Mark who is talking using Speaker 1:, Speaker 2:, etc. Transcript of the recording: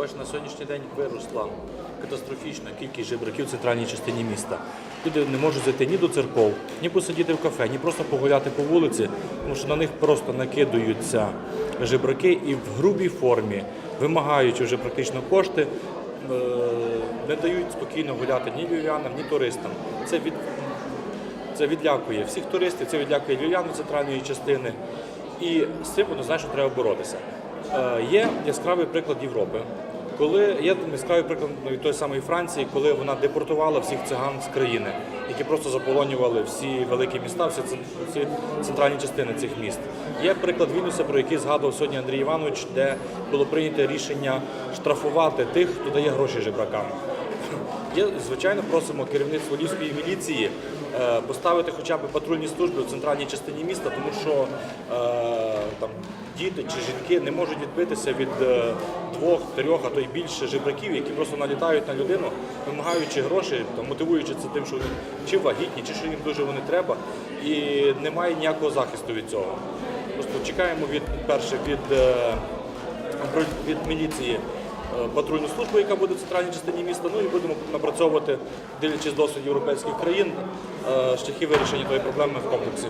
Speaker 1: бачите, на сьогоднішній день виросла катастрофічна кількість жебраків в центральній частині міста. Люди не можуть зайти ні до церков, ні посидіти в кафе, ні просто погуляти по вулиці, тому що на них просто накидаються жебраки і в грубій формі, вимагаючи вже практично кошти, е, не дають спокійно гуляти ні львів'янам, ні туристам. Це від це відлякує всіх туристів, це відлякує львів'ян центральної частини. І з цим однозначно треба боротися. Е, є яскравий приклад Європи. Коли є яскравий приклад від тої самої Франції, коли вона депортувала всіх циган з країни, які просто заполонювали всі великі міста, всі, всі центральні частини цих міст. Є приклад Вільнюса, про який згадував сьогодні Андрій Іванович, де було прийнято рішення штрафувати тих, хто дає гроші жебракам. Є, звичайно, просимо керівництво львівської міліції е, поставити хоча б патрульні служби в центральній частині міста, тому що е, там діти чи жінки не можуть відбитися від е, двох, трьох, а то й більше жебраків, які просто налітають на людину, вимагаючи гроші, там, мотивуючи це тим, що вони чи вагітні, чи що їм дуже вони треба, і немає ніякого захисту від цього. Просто чекаємо від перше від. е, від міліції е, патрульну службу, яка буде в центральній частині міста. Ну і будемо напрацьовувати, дивлячись досвід європейських країн, шляхи вирішення тої проблеми в комплексі.